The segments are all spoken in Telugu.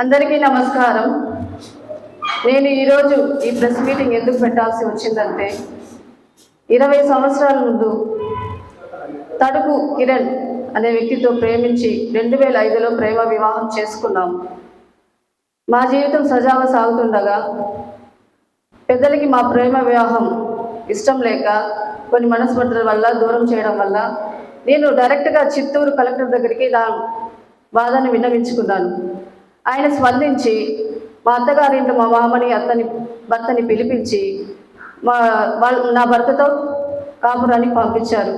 అందరికీ నమస్కారం. నేను ఈరోజు ఈ ప్రెస్ మీటింగ్ ఎందుకు పెట్టాల్సి వచ్చిందంటే ఇరవై సంవత్సరాల ముందు తడుకు కిరణ్ అనే వ్యక్తితో ప్రేమించి రెండు వేల ఐదులో ప్రేమ వివాహం చేసుకున్నాం. మా జీవితం సజావుగా సాగుతుండగా పెద్దలకి మా ప్రేమ వివాహం ఇష్టం లేక కొన్ని మనస్పర్ధల వల్ల దూరం చేయడం వల్ల నేను డైరెక్ట్గా చిత్తూరు కలెక్టర్ దగ్గరికి నా బాధను విన్నవించుకున్నాను. ఆయన స్పందించి మా అత్తగారింటి మా మామని అత్తని భర్తని పిలిపించి మా వాళ్ళ నా భర్తతో కాపురాన్ని పంపించారు.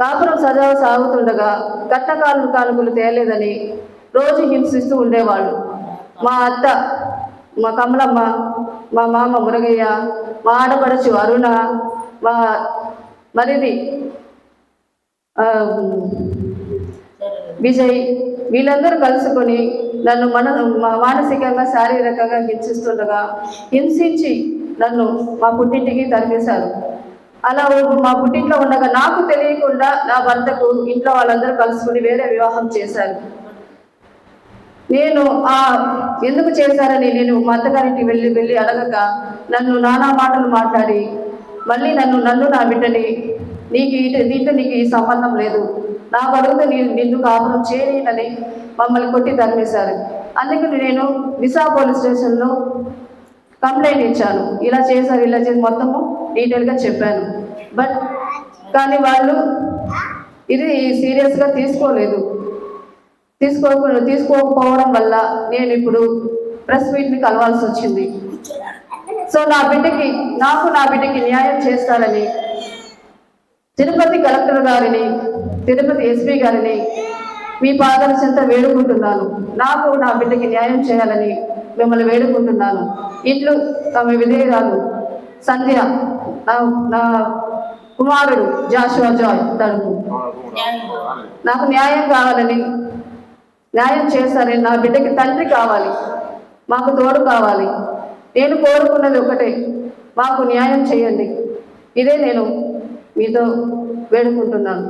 కాపురం సజావ సాగుతుండగా కట్టకాలు కానుకలు తేలేదని రోజు హింసిస్తూ ఉండేవాళ్ళు. మా అత్త మా కమలమ్మ మా మామ మురగయ్య మా ఆడపడచు అరుణ మా మరిది విజయ్ వీళ్ళందరూ కలుసుకొని నన్ను మన మానసికంగా శారీరకంగా హింసిస్తుండగా హింసించి నన్ను మా పుట్టింటికి తరిమేశారు. అలా మా పుట్టింట్లో ఉండగా నాకు తెలియకుండా నా భర్తకు ఇంట్లో వాళ్ళందరూ కలుసుకుని వేరే వివాహం చేశారు. నేను ఆ ఎందుకు చేశారని నేను మా అత్తగారింటికి వెళ్ళి వెళ్ళి అడగక నన్ను నానా మాటలు మాట్లాడి మళ్ళీ నన్ను నన్ను నా బిడ్డని నీకు ఇటు దీంట్లో నీకు ఈ సంబంధం లేదు. నా కొడుకు నేను నిన్ను కాపురం చేయలేనని మమ్మల్ని కొట్టి తరిమేశారు. అందుకని నేను నిసా పోలీస్ స్టేషన్లో కంప్లైంట్ ఇచ్చాను. ఇలా చేశారు ఇలా చేసి మొత్తము డీటెయిల్గా చెప్పాను. బట్ కానీ వాళ్ళు ఇది సీరియస్గా తీసుకోలేదు. తీసుకోకుండా తీసుకోకపోవడం వల్ల నేను ఇప్పుడు ప్రెస్ మీట్ని కలవాల్సి వచ్చింది. సో నా బిడ్డకి నాకు నా బిడ్డకి న్యాయం చేస్తారని తిరుపతి కలెక్టర్ గారిని తిరుపతి ఎస్పీ గారిని మీ పాదాల చెంత వేడుకుంటున్నాను. నాకు నా బిడ్డకి న్యాయం చేయాలని మిమ్మల్ని వేడుకుంటున్నాను. ఇట్లు తమ విధేయురాలు సంధ్య నా నా కుమారుడు జాషువా జాయ్ తడుపు నాకు న్యాయం కావాలని న్యాయం చేస్తారని నా బిడ్డకి తండ్రి కావాలి. మాకు తోడు కావాలి. నేను కోరుకున్నది ఒకటే. మాకు న్యాయం చేయండి. ఇదే నేను మీతో వేడుకుంటున్నాను.